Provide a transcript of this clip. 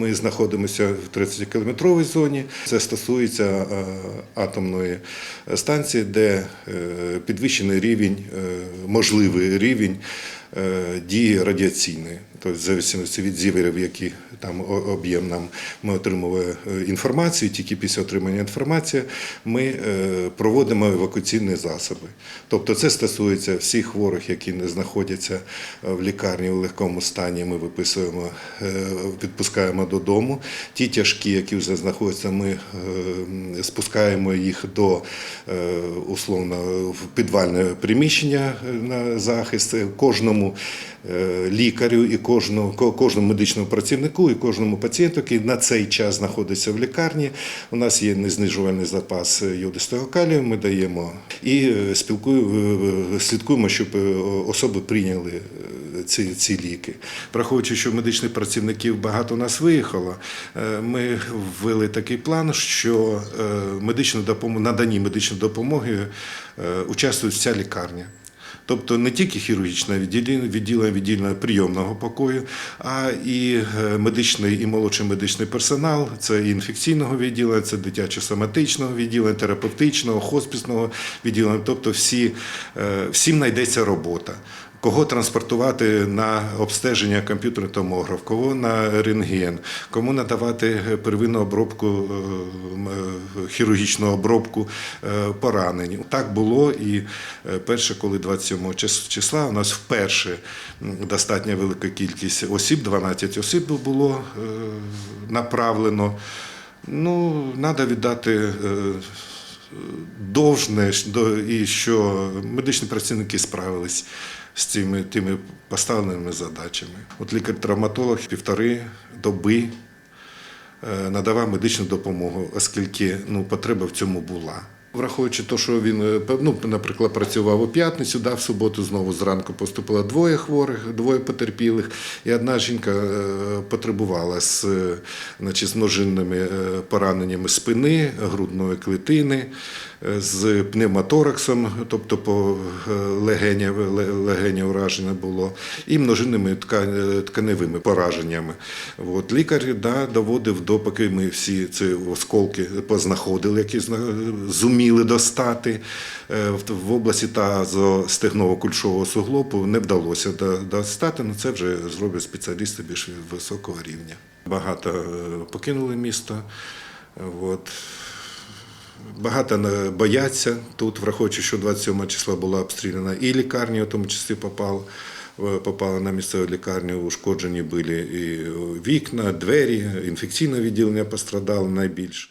Ми знаходимося в 30-кілометровій зоні. Це стосується е, атомної станції, де е, підвищений рівень, е, можливий рівень дії радіаційної. Тобто, в зависимості від зіверів, які там об'єм нам ми отримуємо е, інформацію, тільки після отримання інформації ми е, проводимо евакуаційні засоби. Тобто це стосується всіх хворих, які не знаходяться е, в лікарні у легкому стані. Ми виписуємо, відпускаємо додому. Ті тяжкі, які вже знаходяться, ми спускаємо їх до условно в підвальне приміщення на захист кожному лікарю і кожному, ко- кожному медичному працівнику і кожному пацієнту, який на цей час знаходиться в лікарні. У нас є незнижувальний запас йодистого калію. Ми даємо і е, спілкую, е, слідкуємо, щоб е, особи прийняли е, ці, ці ліки. Враховуючи, що медичних працівників багато у нас виїхало, е, ми ввели такий план, що е, медичну допомогу, наданні медичної допомоги е, участвує вся лікарня. Тобто не тільки хірургічне відділення, відділення, відділення прийомного покою, а і е, медичний і молодший медичний персонал, це і інфекційного відділення, це дитячо-соматичного відділення, терапевтичного, хоспісного відділення. Тобто всі, е, всім знайдеться робота. Кого транспортувати на обстеження комп'ютерний томограф, кого на рентген, кому надавати первинну обробку, е, е, хірургічну обробку е, поранень. Так було і е, перше, коли 27 числа у нас вперше м, достатньо велика кількість осіб, 12 осіб було е, направлено. Ну, треба віддати. е, Довжне і що медичні працівники справились з цими тими поставленими задачами. От лікар-травматолог півтори доби е, надавав медичну допомогу, оскільки ну, потреба в цьому була. Враховуючи те, що він, е, ну, наприклад, працював у п'ятницю, да, в суботу знову зранку поступило двоє хворих, двоє потерпілих, і одна жінка е, потребувала з, значить, з множинними пораненнями спини, грудної клітини, з пневмотораксом, тобто по е, легені, легені ураження було, і множинними тка- тканевими пораженнями. От, лікар да, доводив до, поки ми всі ці осколки познаходили, які зуміли достати е, в- області тазо-стегново-кульшового суглобу, не вдалося до- достати, але це вже зроблять спеціалісти більш високого рівня. Багато е, покинули місто. От. Багато бояться тут, враховуючи, що 27 числа була обстріляна і лікарня, в тому числі попала, попала на місцеву лікарню, ушкоджені були і вікна, двері, інфекційне відділення пострадало найбільше.